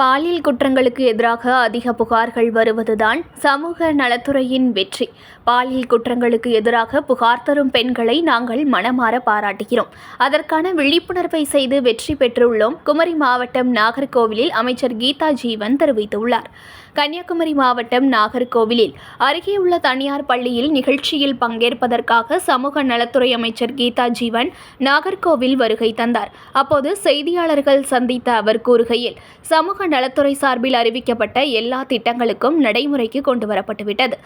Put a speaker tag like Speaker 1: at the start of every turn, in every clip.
Speaker 1: பாலியல் குற்றங்களுக்கு எதிராக அதிக புகார்கள் வருவதுதான் சமூக நலத்துறையின் வெற்றி. பாலியல் குற்றங்களுக்கு எதிராக புகார் தரும் பெண்களை நாங்கள் மனமாற பாராட்டுகிறோம். அதற்கான விழிப்புணர்வை செய்து வெற்றி பெற்றுள்ளோம் குமரி மாவட்டம் நாகர்கோவிலில் அமைச்சர் கீதா ஜீவன் தெரிவித்துள்ளார். கன்னியாகுமரி மாவட்டம் நாகர்கோவிலில் அருகே உள்ள தனியார் பள்ளியில் நிகழ்ச்சியில் பங்கேற்பதற்காக சமூக நலத்துறை அமைச்சர் கீதா ஜீவன் நாகர்கோவில் வருகை தந்தார். அப்போது செய்தியாளர்கள் சந்தித்த அவர் கூறுகையில் சமூக நலத்துறை சார்பில் அறிவிக்கப்பட்ட எல்லா திட்டங்களுக்கும் நடைமுறைக்கு கொண்டு வரப்பட்டுவிட்டது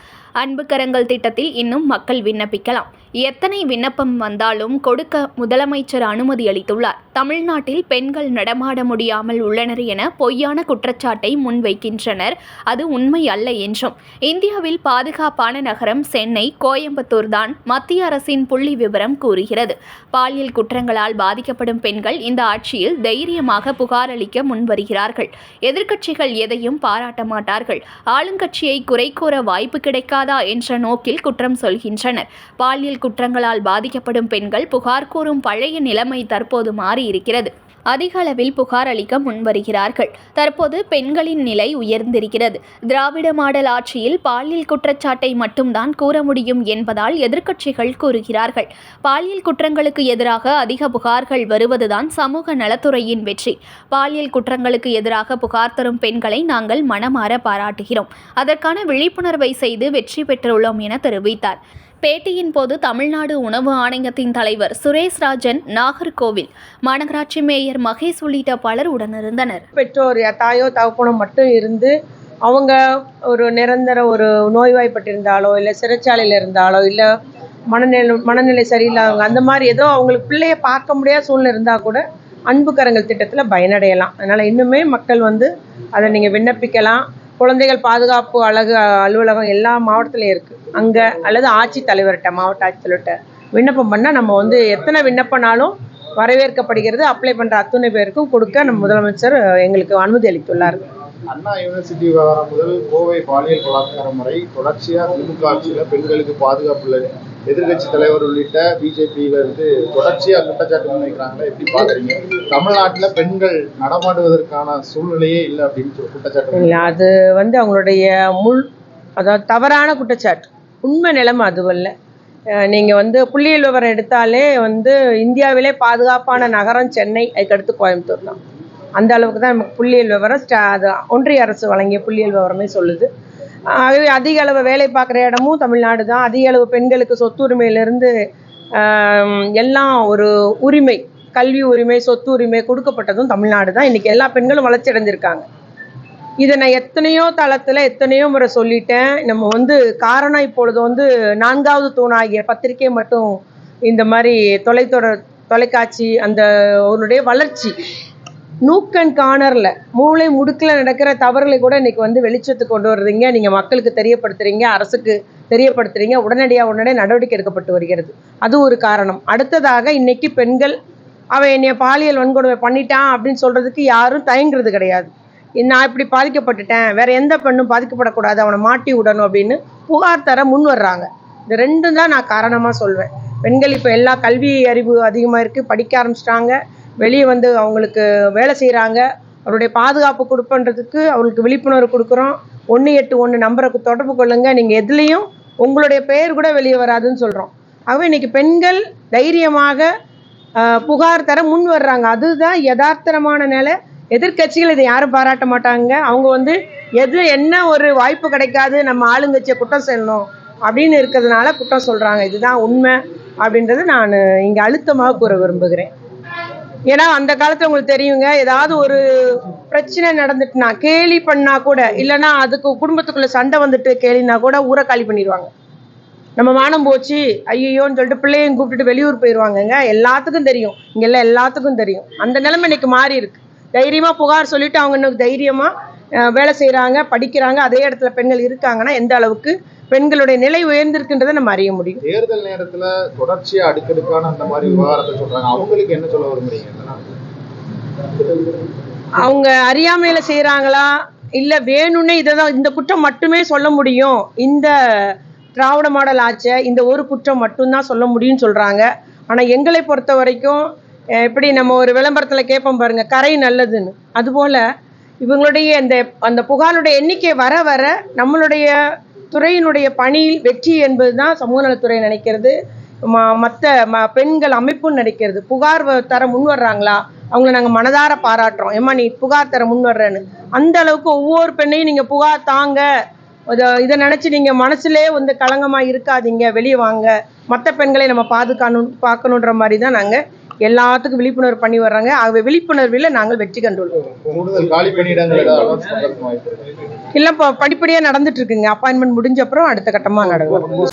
Speaker 1: அன்பு கரங்கள் திட்டத்தில் இன்னும் மக்கள் விண்ணப்பிக்கலாம். எத்தனை விண்ணப்பம் வந்தாலும் கொடுக்க முதலமைச்சர் அனுமதி அளித்துள்ளார். தமிழ்நாட்டில் பெண்கள் நடமாட முடியாமல் உள்ளனர் என பொய்யான குற்றச்சாட்டை முன்வைக்கின்றனர். அது உண்மை அல்ல என்றும். இந்தியாவில் பாதுகாப்பான நகரம் சென்னை கோயம்புத்தூர் தான் மத்திய அரசின் புள்ளி விவரம் கூறுகிறது. பாலியல் குற்றங்களால் பாதிக்கப்படும் பெண்கள் இந்த ஆட்சியில் தைரியமாக புகார் அளிக்க முன்வருகிறார்கள். எதிர்க்கட்சிகள் எதையும் பாராட்ட மாட்டார்கள். ஆளுங்கட்சியை குறை கூற வாய்ப்பு கிடைக்காதா என்ற நோக்கில் குற்றம் சொல்கின்றனர். பாலியல் குற்றங்களால் பாதிக்கப்படும் பெண்கள் புகார் கூறும் பழைய நிலைமை தற்போது மாறியிருக்கிறது. அதிக அளவில் புகார் அளிக்க முன்வருகிறார்கள். தற்போது பெண்களின் நிலை உயர்ந்திருக்கிறது. திராவிட மாடல் ஆட்சியில் பாலியல் குற்றச்சாட்டை மட்டும்தான் கூற முடியும் என்பதால் எதிர்க்கட்சிகள் கூறுகிறார்கள். பாலியல் குற்றங்களுக்கு எதிராக அதிக புகார்கள் வருவதுதான் சமூக நலத்துறையின் வெற்றி. பாலியல் குற்றங்களுக்கு எதிராக புகார் தரும் பெண்களை நாங்கள் மனமாற பாராட்டுகிறோம். அதற்கான விழிப்புணர்வை செய்து வெற்றி பெற்றுள்ளோம் என தெரிவித்தார். பேட்டியின் போது தமிழ்நாடு உணவு ஆணையத்தின் தலைவர் சுரேஷ் ராஜன் நாகர்கோவில் மாநகராட்சி மேயர் மகேஷ் உள்ளிட்ட பலர் உடனிருந்தனர்.
Speaker 2: பெற்றோர் தாயோ தகப்பனோ மட்டும் இருந்து அவங்க ஒரு நிரந்தர ஒரு நோய்வாய்ப்பட்டிருந்தாலோ இல்லை சிறைச்சாலையில் இருந்தாலோ இல்லை மனநிலை மனநிலை சரியில்லாதவங்க அந்த மாதிரி ஏதோ அவங்களுக்கு பிள்ளைய பார்க்க முடியாத சூழ்நிலை இருந்தால் கூட அன்பு கரங்கள் திட்டத்தில் பயனடையலாம். அதனால் இன்னுமே மக்கள் வந்து அதை நீங்கள் விண்ணப்பிக்கலாம். குழந்தைகள் பாதுகாப்பு அழகு அலுவலகம் எல்லா மாவட்டத்துலையும் இருக்குது அங்கே அல்லது ஆட்சித்தலைவர்கிட்ட மாவட்ட ஆட்சித்தலைவர்கிட்ட விண்ணப்பம் பண்ணால் நம்ம வந்து எத்தனை விண்ணப்பனாலும் வரவேற்கப்படுகிறது அப்ளை பண்ணுற அத்துணை பேருக்கும் கொடுக்க நம்ம முதலமைச்சர் எங்களுக்கு அனுமதி அளித்துள்ளார்.
Speaker 3: அண்ணா யூனிவர்சிட்டி விவகாரம் முதல் கோவை பாலியல் பலாத்காரம் வரை தொடர்ச்சியா திமுக ஆட்சியில பெண்களுக்கு பாதுகாப்பு இல்லை எதிர்கட்சி தலைவர் உள்ளிட்ட பிஜேபியில இருந்து தொடர்ச்சியா குற்றச்சாட்டு முன்வைக்கிறாங்களே? எப்படி பாக்குறீங்க தமிழ்நாட்டுல பெண்கள் நடமாடுவதற்கான சூழ்நிலையே இல்லை அப்படின்னு குற்றச்சாட்டு
Speaker 2: அது வந்து அவங்களுடைய முள் அதாவது தவறான குற்றச்சாட்டு. உண்மை நிலைமை அதுவல்ல. நீங்கள் வந்து புள்ளியியல் விவரம் எடுத்தாலே வந்து இந்தியாவிலே பாதுகாப்பான நகரம் சென்னை அதுக்கடுத்து கோயம்புத்தூர் தான். அந்த அளவுக்கு தான் நமக்கு புள்ளியியல் விவரம் ஸ்டா அது ஒன்றிய அரசு வழங்கிய புள்ளியியல் விவரமே சொல்லுது. ஆகவே அதிக அளவு வேலை பார்க்குற இடமும் தமிழ்நாடு தான். அதிக அளவு பெண்களுக்கு சொத்துரிமையிலிருந்து எல்லாம் ஒரு உரிமை கல்வி உரிமை சொத்து உரிமை கொடுக்கப்பட்டதும் தமிழ்நாடு தான். இன்றைக்கி எல்லா பெண்களும் வளர்ச்சி அடைஞ்சிருக்காங்க. இதை நான் எத்தனையோ தளத்தில் எத்தனையோ முறை சொல்லிட்டேன். நம்ம வந்து காரணம் இப்பொழுது வந்து நான்காவது தூணாகிய பத்திரிகை மட்டும் இந்த மாதிரி தொலைத்தொடர் தொலைக்காட்சி அந்த அவருடைய வளர்ச்சி நூக்கன் கார்னரில் மூளை முடுக்கில் நடக்கிற தவறுகளை கூட இன்றைக்கி வந்து வெளிச்சத்துக்கு கொண்டு வர்றீங்க. நீங்கள் மக்களுக்கு தெரியப்படுத்துகிறீங்க அரசுக்கு தெரியப்படுத்துகிறீங்க உடனடியாக உடனே நடவடிக்கை எடுக்கப்பட்டு வருகிறது. அது ஒரு காரணம். அடுத்ததாக இன்றைக்கி பெண்கள் அவன் என்னை பாலியல் வன்கொடுமை பண்ணிட்டான் அப்படின்னு சொல்கிறதுக்கு யாரும் தயங்குறது கிடையாது. நான் இப்படி பாதிக்கப்பட்டுட்டேன். வேறு எந்த பெண்ணும் பாதிக்கப்படக்கூடாது. அவனை மாட்டி விடணும் அப்படின்னு புகார் தர முன் வர்றாங்க. இந்த ரெண்டும் தான் நான் காரணமாக சொல்வேன். பெண்கள் இப்போ எல்லா கல்வி அறிவு அதிகமாக இருக்குது படிக்க ஆரம்பிச்சிட்டாங்க. வெளியே வந்து அவங்களுக்கு வேலை செய்கிறாங்க அவருடைய பாதுகாப்பு கொடுப்பன்றதுக்கு அவங்களுக்கு விழிப்புணர்வு கொடுக்குறோம். ஒன்று எட்டு ஒன்று நம்பரை தொடர்பு கொள்ளுங்க. நீங்கள் எதுலேயும் உங்களுடைய பெயர் கூட வெளியே வராதுன்னு சொல்கிறோம் ஆகவே இன்னைக்கு பெண்கள் தைரியமாக புகார் தர முன் வர்றாங்க. அதுதான் யதார்த்தமான நிலை. எதிர்க்கட்சிகள் இதை யாரும் பாராட்ட மாட்டாங்க. அவங்க வந்து எது என்ன ஒரு வாய்ப்பு கிடைக்காது நம்ம ஆளுங்கட்சியை குற்றம் செல்லணும் அப்படின்னு இருக்கிறதுனால குற்றம் சொல்கிறாங்க இதுதான் உண்மை அப்படின்றது நான் இங்கே அழுத்தமாக கூற விரும்புகிறேன். ஏன்னா அந்த காலத்துல உங்களுக்கு தெரியுங்க ஏதாவது ஒரு பிரச்சனை நடந்துட்டுனா கேலி பண்ணா கூட இல்லைன்னா அதுக்கு குடும்பத்துக்குள்ள சண்டை வந்துட்டு கேலினா கூட ஊரை காலி பண்ணிடுவாங்க. நம்ம மானம் போச்சு ஐயோன்னு சொல்லிட்டு பிள்ளையும் கூப்பிட்டுட்டு வெளியூர் போயிடுவாங்கங்க எல்லாத்துக்கும் தெரியும். இங்க எல்லாம் எல்லாத்துக்கும் தெரியும். அந்த நிலைமை இன்னைக்கு மாறி இருக்கு தைரியமா புகார் சொல்லிட்டு அவங்க இன்னும் தைரியமா வேலை செய்றாங்க படிக்கிறாங்க அதே இடத்துல பெண்கள் இருக்காங்கன்னா எந்த அளவுக்கு பெண்களுடைய நிலை உயர்ந்திருக்குன்றதை நம்ம அறிய முடியும்.
Speaker 3: தேர்தல் நேரத்துல தொடர்ச்சியா அடுக்கடுக்கான அந்த மாதிரி விவகாரத்தை சொல்றாங்க. அவங்களுக்கு என்ன சொல்ல விரும்புறீங்க?
Speaker 2: அவங்க அறியாமையில செய்றாங்களா? இல்ல வேணும்னே இதை தான் இந்த குற்றம் மட்டுமே சொல்ல முடியும். இந்த திராவிட மாடல் ஆட்சியை இந்த ஒரு குற்றம் மட்டும்தான் சொல்ல முடியும்னு சொல்றாங்க. ஆனா எங்களை பொறுத்த வரைக்கும் எப்படி நம்ம ஒரு விளம்பரத்துல கேட்போம் பாருங்க கரை நல்லதுன்னு. அதுபோல இவங்களுடைய இந்த அந்த புகாருடைய எண்ணிக்கை வர வர நம்மளுடைய துறையினுடைய பணியில் வெற்றி என்பது தான் சமூக நலத்துறை நினைக்கிறது. ம மற்ற ம பெண்கள் அமைப்புன்னு நினைக்கிறது. புகார் வ- தர முன் வர்றாங்களா? அவங்கள நாங்கள் மனதார பாராட்டுறோம். ஏம்மா நீ புகார் தர முன் வர்றேன்னு. அந்த அளவுக்கு ஒவ்வொரு பெண்ணையும் நீங்கள் புகார் தாங்க. இதை இதை நினச்சி நீங்கள் மனசுலே வந்து களங்கமாக இருக்காதீங்க. வெளியே வாங்க. மற்ற பெண்களை நம்ம பாதுகாணும் பார்க்கணுன்ற மாதிரி தான் நாங்கள் எல்லாத்துக்கும் விழிப்புணர்வு பண்ணி வர்றாங்க. ஆகவே விழிப்புணர்வில் நாங்கள் வெற்றி கண்டுள்ளோம். இல்லை படிப்படியாக நடந்துட்டு இருக்குங்க. அப்பாயின்மெண்ட் முடிஞ்ச அப்புறம் அடுத்த கட்டமாக நடக்கும்.